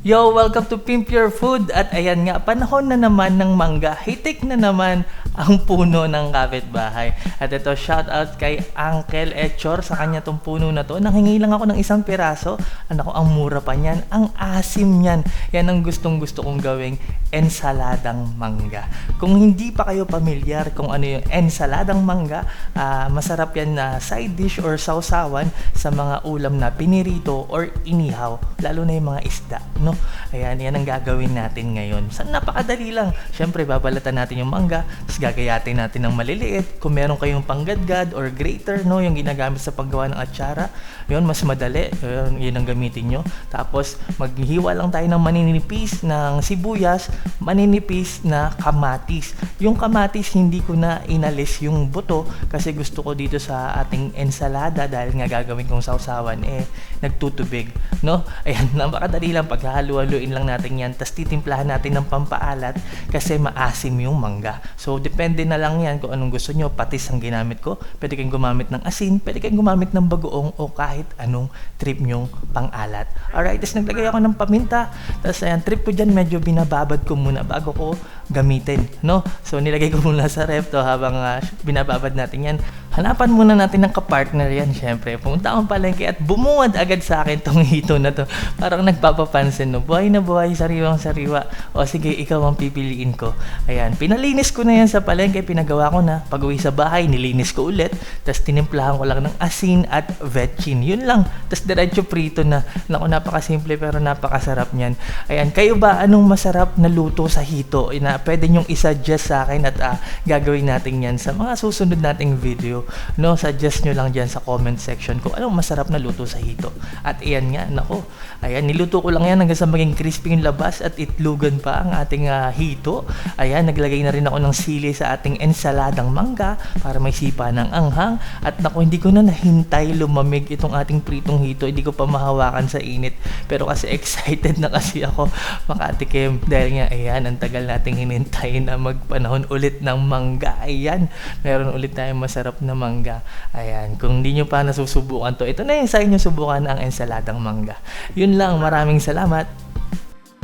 Yo, welcome to Pimp Your Food at ayan nga, panahon na naman ng mangga. Hitik na naman ang puno ng kapitbahay. At ito, shout out kay Uncle Echor sa kanya tong puno na to. Nanghingi lang ako ng isang piraso. Ano ko, ang mura pa niyan. Ang asim niyan. Yan ang gustong gusto kong gawing ensaladang mangga. Kung hindi pa kayo pamilyar kung ano yung ensaladang mangga, ah, masarap yan na side dish or sausawan sa mga ulam na pinirito or inihaw, lalo na yung mga isda. No? Ayan, yan ang gagawin natin ngayon. Sa napakadali lang. Siyempre, babalatan natin yung mangga, tapos gagayatin natin ng maliliit. Kung meron kayong panggadgad or grater, no, yung ginagamit sa paggawa ng atsara, yun, mas madali. Yun, yun ang gamitin nyo. Tapos, maghiwa lang tayo ng maninipis ng sibuyas, maninipis na kamatis. Yung kamatis, hindi ko na inalis yung buto kasi gusto ko dito sa ating ensalada dahil nga gagawin kong sausawan, eh, nagtutubig. No? Ayan, napakadali lang. Paghahalu-haluin lang natin yan. Tapos titimplahan natin ng pampaalat kasi maasim yung mangga. So, depende na lang yan kung anong gusto nyo. Patis ang ginamit ko. Pwede kayong gumamit ng asin. Pwede kayong gumamit ng bagoong o kahit anong trip nyong pang-alat. Alright, tapos naglagay ako ng paminta. Tapos ayan, trip ko dyan, medyo binababad ko muna bago ko gamitin. No? So, nilagay ko muna sa ref to habang ah, binababad natin yan. Hanapan muna natin ng kapartner yan, syempre. Pumunta akong palengke at bumuwad agad sa akin tong hito na to. Parang nagpapapansin, no? Buhay na buhay, sariwang sariwa. O sige, ikaw ang pipiliin ko. Ayan, pinalinis ko na yan sa palengke, pinagawa ko na. Pag uwi sa bahay, nilinis ko ulit. Tapos tinimplahan ko lang ng asin at vetchin. Yun lang. Tapos diretso prito na. Naku, napakasimple pero napakasarap niyan. Ayan, kayo ba anong masarap na luto sa hito? Na pwede nyong isuggest sa akin at ah, gagawin natin yan sa mga susunod nating video. No, suggest nyo lang dyan sa comment section kung anong masarap na luto sa hito. At ayan nga, nako. Ayan, niluto ko lang yan hanggang sa maging crispy yung labas at itlugan pa ang ating ah, hito. Ayan, naglagay na rin ako ng sili sa ating ensaladang mangga para may sipa ng anghang. At nako, hindi ko na nahintay lumamig itong ating pritong hito. Hindi ko pa mahawakan sa init. Pero kasi excited na kasi ako makatikim. Dahil nga, ayan, ang tagal nating hinintay na magpanahon ulit ng mangga. Ayan, meron ulit tayong masarap na mangga. Ayan, kung hindi nyo pa nasusubukan to, ito na yung sa inyo subukan ang ensaladang mangga. Yun lang, maraming salamat.